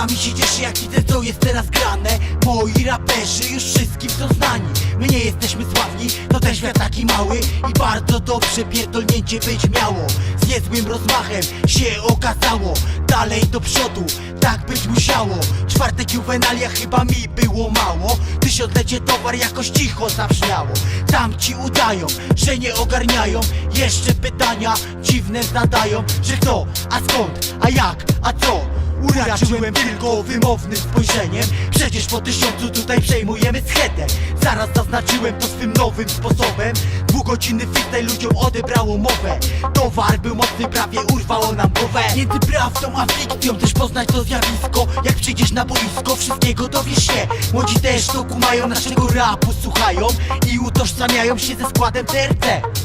Sami się cieszę jak widzę co jest teraz grane. Moi raperzy już wszystkim są znani. My nie jesteśmy sławni, to ten świat taki mały. I bardzo dobrze pierdolnięcie być miało. Z niezłym rozmachem się okazało. Dalej do przodu, tak być musiało. Czwartek juwenalia chyba mi było mało. Tysiąclecie towar jakoś cicho zabrzmiało. Tam ci udają, że nie ogarniają. Jeszcze pytania dziwne zadają Że kto, a skąd, a jak, a co Uraczyłem tylko wymownym spojrzeniem. Przecież po tysiącu tutaj przejmujemy schetę. Zaraz zaznaczyłem to swym nowym sposobem. Dwugodzinny freestyle ludziom odebrało mowę. Towar był mocny, prawie urwało nam głowę. Między prawdą a fikcją też poznać to zjawisko. Jak przyjdziesz na boisko, wszystkiego dowiesz się. Młodzi też to kumają, naszego rapu słuchają I utożsamiają się ze składem TRC